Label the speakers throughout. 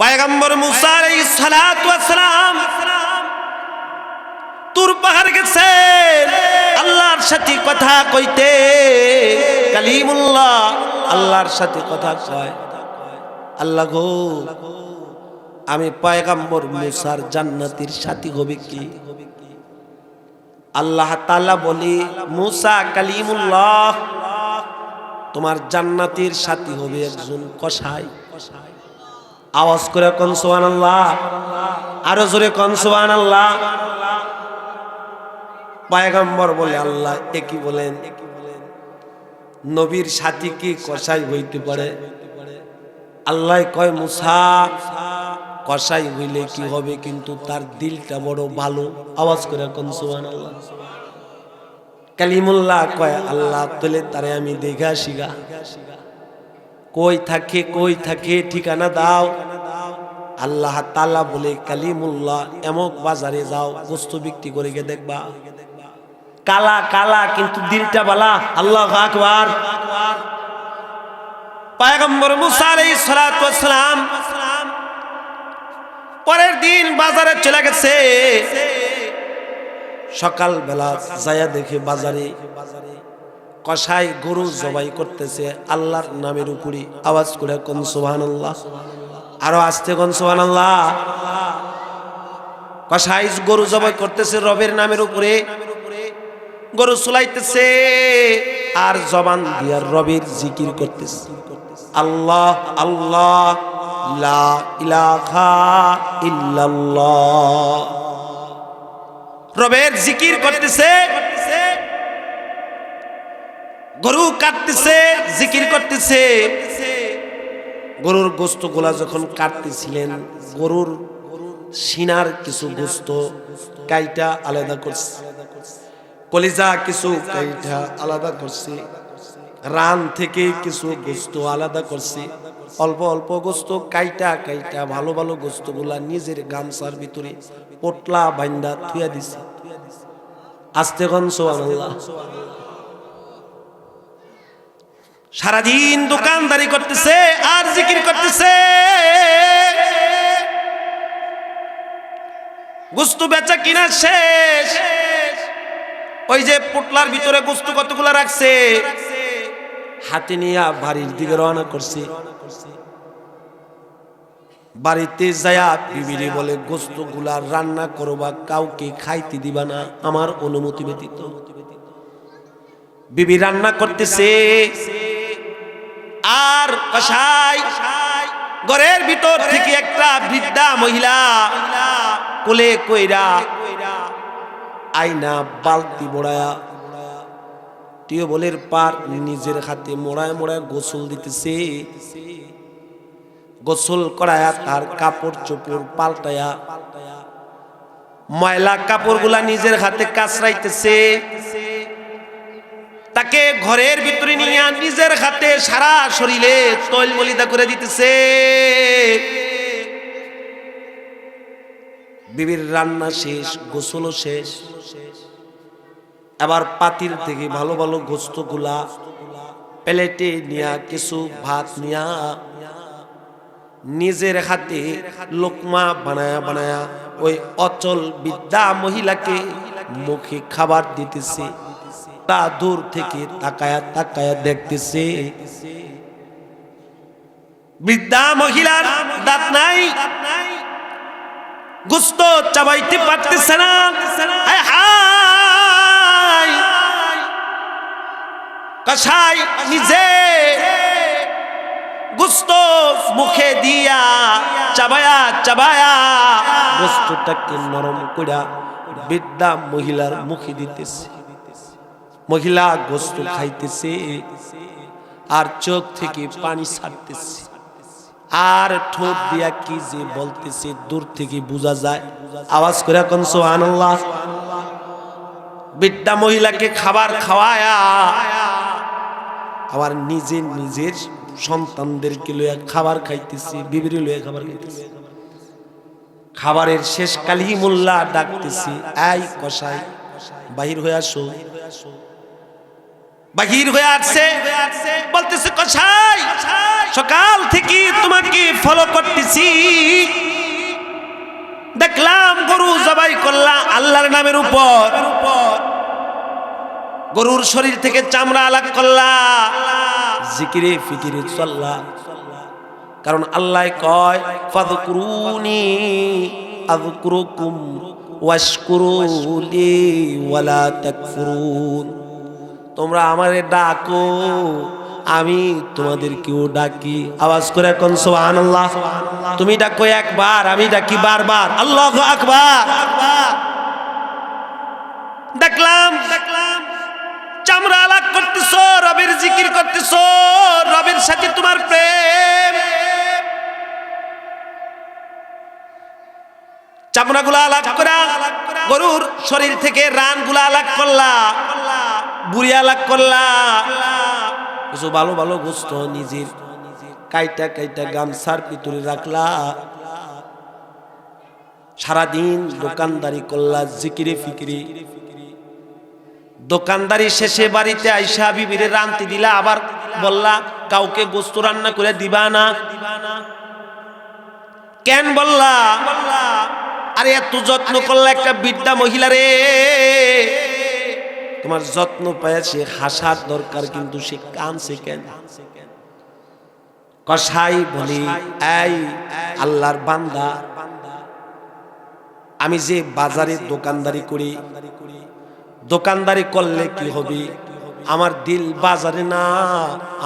Speaker 1: পয়গম্বর মুসা আলাইহিস সালাতু ওয়াস সালাম তুর পাহাড় গেছে। আল্লাহর সাথে কথা কইতে। কালিমুল্লাহ আল্লাহর সাথে কথা কয়। আল্লাহ গো, আমি পয়গম্বর মুসার জান্নাতের সাথী হবে কি? আল্লাহ তাআলা বলি, মুসা কালিমুল্লাহ, তোমার জান্নাতের সাথী হবে একজন কসাই। আওয়াজ করে কোন সোহান আল্লাহ আরও জোরে কোন সোহান আল্লাহ পায়গাম্বর বলে, আল্লাহ একই বলেন? নবীর সাথী কি কসাই হইতে পারে? আল্লাহ কয়, মুসা, কসাই হইলে কি হবে? কিন্তু তার দিলটা বড় ভালো। আওয়াজ করে কোন সোহান আল্লাহ কালিমুল্লাহ কয়, আল্লাহ তোলে তারে আমি দেখা শিগা কই থাকে কই থাকে, ঠিকানা দাও। আল্লাহ তালা বলে, কালিমুল্লাহ, এমক বাজারে যাও, বস্তু বিক্রি করে গিয়ে দেখবা। কালা কালা, কিন্তু দিলটা বালা। আল্লাহ আকবার। পায়গম্বর মুসা আলাইহিস সালাতু সালাম পরের দিন বাজারে চলে গেছে। সকাল বেলা যায়া দেখে বাজারে কষাই গরু জবাই করতেছে, আল্লাহর নামের উপরে আওয়াজ করে কোন সুবহান আল্লাহ আরও আসতে কোন সুবহান আল্লাহ কষাই গরু জবাই করতেছে, রবের নামের উপরে গরু সুলাইতেছে, আর জবান দিয়া রবের জিকির করতেছে। আল্লাহ আল্লাহ, লা ইলাহা ইল্লাল্লাহ। রবের জিকির করতেছে গরু কাটতেছে, জিকির করতেছে। গরুর গোস্তগুলা যখন কাটতেছিলেন, গরুর সিনার কিছু গোস্ত কাইটা আলাদা করছে। কলিজা কিছু কাইটা আলাদা করছে। রান থেকে কিছু গোস্ত আলাদা করছে। অল্প অল্প গোস্ত, কাইটা কাইটা, ভালো ভালো গোস্তগুলা নিজের গামছার ভিতরে পোটলা বাইন্দা থুয়া দিছে। আস্তে গন সোয়াল্লাহ সারাদিন দোকানদারি করতেছে, আর জিকির করতেছে। গুস্তু বেচা কিনা শেষ। ওই যে পুটলার ভিতরে গুস্তু কতগুলো রাখছে? হাতে নিয়ে বাড়ির দিকে রওনা করছে। বাড়িতে যায়া বিবিরি বলে গোস্তগুলা রান্না করবা, কাউকে খাইতে দিবা না, আমার অনুমতি ব্যতীত। বিবি রান্না করতেছে। আর কষাই ঘরের ভিতর থেকে একটা বৃদ্ধা মহিলা কোলে কইরা আইনা বালতি মোড়ায়া টিউবওয়েলের পার নিজের হাতে মোড়ায় মোড়ায় গোসল দিতেছে। গোসল করায়া তার কাপড় চোপড় পাল্টায়া ময়লা কাপড়গুলা নিজের হাতে কাচরাইতেছে তাকে ঘরের ভিতরে নিয়ে নিজের হাতে সারা শরীরে তৈল মলিদা করে দিতেছে। বিবির রান্না শেষ, গোসলও শেষ। এবার পাতিল থেকে ভালো ভালো গোস্তগুলা প্লেটে নিয়া, কিছু ভাত নিয়া নিজের হাতে লোকমা বানায়া বানায়া ওই অচল বিদ্যা মহিলাকে মুখে খাবার দিতেছে। তা দূর থেকে তাকায়া তাকায়া দেখতেছে। বৃদ্ধা মহিলার দাঁত নাই। গুস্ত চাবাইতে পারতেছে না। কষাই নিজে গুস্ত মুখে দিয়া চাবায়া চাবায়া গুস্তটাকে নরম কইরা বৃদ্ধা মহিলার মুখে দিতেছে। মহিলা গোস্ত খাইতেছে, আর চোখ থেকে পানি ছাড়তেছে। আর ঠোঁট দিয়া কি যে বলতেছে, দূর থেকে বোঝা যায়। আওয়াজ করে কোন সুবহানাল্লাহ। বৃদ্ধা মহিলাকে খাবার খাওয়ায়া, আবার নিজে নিজের সন্তানদেরকে লইয়া খাবার খাইতেছে, বিবিরি লইয়া খাবার খাইতেছে। খাবারের শেষ কালি মোল্লা ডাকতেছি, এই কষাই বাহির হয়ে আসো। বাহির হয়ে আসছে। বলতেছে, কসাই, সকাল থেকে তোমাকে ফলো করতেছি। দেখলাম গরু জবাই করলা আল্লাহর নামের উপর। গরুর শরীর থেকে চামড়া আলাগ করলা। জিকিরে ফিকিরে চল্লা। কারণ আল্লাহ কয়, ফাদকুরুনি আযকুরুকুম ওয়াশকুরুলি ওয়ালা তাকফুরুন। তোমরা আমারে ডাকো, আমি তোমাদেরকেও ডাকি। আওয়াজ করে কোন সুবহানাল্লাহ। তুমি ডাকো একবার, আমি ডাকি বারবার। আল্লাহু আকবার। দেখলাম দেখলাম, চামড়া আলাপ করতেছ, রবের জিকির করতেছ, রবের সাথে তোমার প্রেম। চামড়াগুলো আলাপ করা, গরুর শরীর থেকে রানগুলো আলাপ করলা। বুড়ি আলাপ করলা। কিছু ভালো ভালো গোস্ত নিজের। কাইটা কাইটা গামছার ভিতরে রাখলা। সারাদিন দোকানদারি করলা, জিকিরে ফিকিরে। দোকানদারি শেষে বাড়িতে আইসা বিবিরে রান্তি দিলা, আবার বললা, কাউকে গোস্ত রান্না করে দিবা না। কেন বললা? আরে এত যত্ন করলা একটা বিদ্যা মহিলা রে। তোমার যত্ন পায় হাসার দরকার, কিন্তু সে কানছে কেন? কসাই বলি, এই আল্লাহর বান্দা, আমি যে বাজারে দোকানদারি করি, দোকানদারি করলে কি হবে? আমার দিল বাজারে না,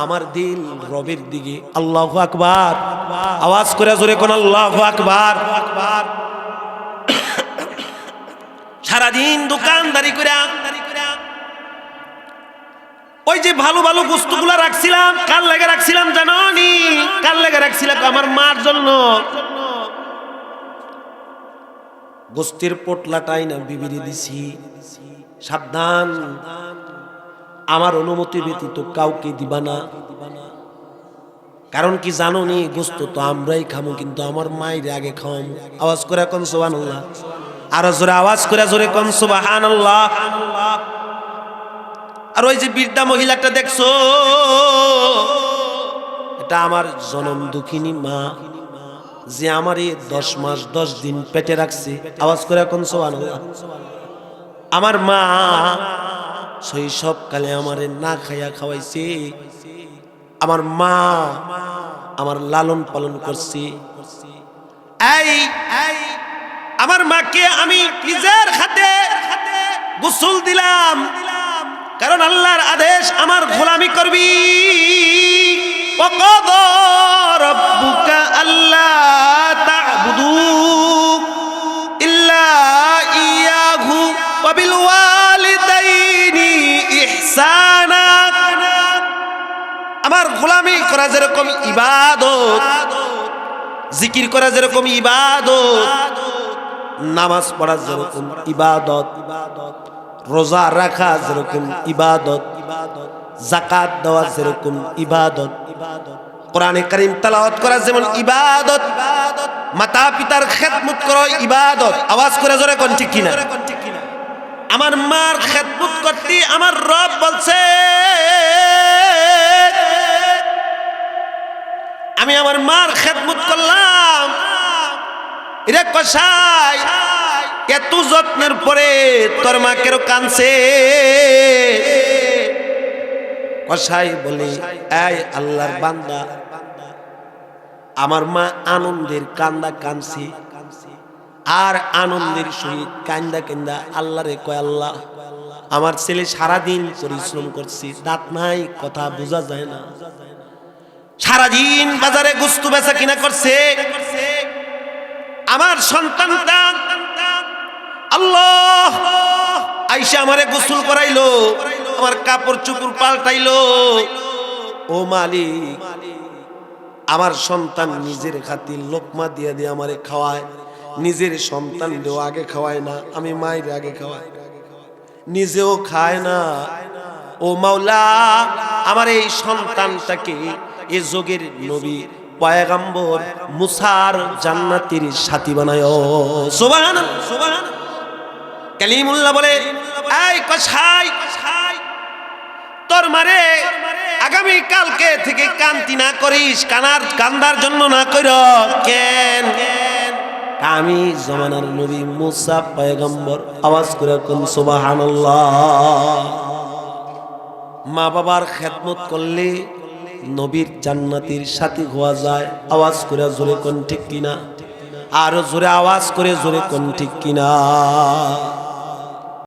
Speaker 1: আমার দিল রবের দিকে। আল্লাহ আকবার। আওয়াজ করে জোরে কোন আল্লাহ আকবার। সারাদিন দোকানদারি করে ওই যে ভালো ভালো বস্তুগুলো রাখছিলাম, কার লেগে রাখছিলাম জানো নি কার লেগে রাখছিলাম আমার মার জন্য? গোস্তের পোটলাটাই না বিবিরে দিছি। সাবধান। আমার অনুমতি ব্যতীত কাউকে দিবা না। কারণ কি জানো নি গোস্ত তো আমরাই খামো, কিন্তু আমার মায়ের আগে খাওয়াম। আওয়াজ করে কোন সোবান আল্লাহ আরও জোরে আওয়াজ করে জোরে কোন সোবাহান আল্লাহ আর ওই যে বৃদ্ধা মহিলাটা দেখছ, এটা আমার জনম দুঃখিনী মা, যে আমার এই দশ মাস, দশ দিন পেটে রাখছে। আওয়াজ করে এখন সোয়ান আমার মা শৈশবকালে আমার না খাইয়া খাওয়াইছে। আমার মা আমার লালন পালন করছে। আমার মাকে আমি নিজের হাতে গোসল দিলাম। কারণ আল্লাহর আদেশ আমার গোলামি করবি। আমার গোলামি করা যেরকম ইবাদত, জিকির করা যেরকম ইবাদত, নামাজ পড়া যেরকম ইবাদত ইবাদত। রোজা রাখা যেরকম ইবাদত জাকাত দেওয়া যেরকম ইবাদত, কোরআনে কারিম তালাওয়াত করা যেমন ইবাদত মাতা পিতার খেদমত করো ইবাদত, আওয়াজ করে জোরে কোন ঠিক কিনা? আমার মার খেদমত করতে আমার রব বলছে, আমি আমার মার খেদমত করলাম। এরা কষাই এত যত্নের পরে তোর মা কেন কানছে কষাই বলে, এই আল্লাহর বান্দা, আমার মা আনন্দের কান্দা কানছে আর আনন্দের সহিত কান্দা কান্দা আল্লাহরে কয়, আল্লাহ, আমার ছেলে সারাদিন পরিশ্রম করছে, দাঁত নাই, কথা বোঝা যায় না। সারাদিন বাজারে গুস্তু বেচা কিনা করছে। আমার সন্তান সন্তানটা আল্লাহ! আইসা আমারে গোসল করাইলো, আমার কাপড় চুপুর পাল্টাইলো। ও মালিক, আমার সন্তান নিজের খাতির লোকমা দিয়ে দিয়ে আমারে খাওয়ায়, নিজের সন্তান দেও আগে খাওয়ায় না, আমি মায়ের আগে খাওয়াই। নিজেও খায় না। ও মাওলা, আমার এই সন্তানটাকে এ যোগের নবী, পয়গাম্বর মুসার জান্নাতির সাথী বানায়। সোবাহান সোবাহান কালিমুল্লাহ বলে, এই কসাই, তোর মারে আগামী কালকে থেকে কান্তি না করিস, কানার কান্দার জন্য না কইর, কেন? আমি জমানার নবী মুসা পয়গম্বর, আওয়াজ করে কোন সুবহানাল্লাহ। মা বাবার খেদমত করলে নবীর জান্নাতির সাথী হওয়া যায়, আওয়াজ করে জোরে কোন ঠিক কিনা? আরও জোরে আওয়াজ করে জোরে কোন ঠিক কিনা?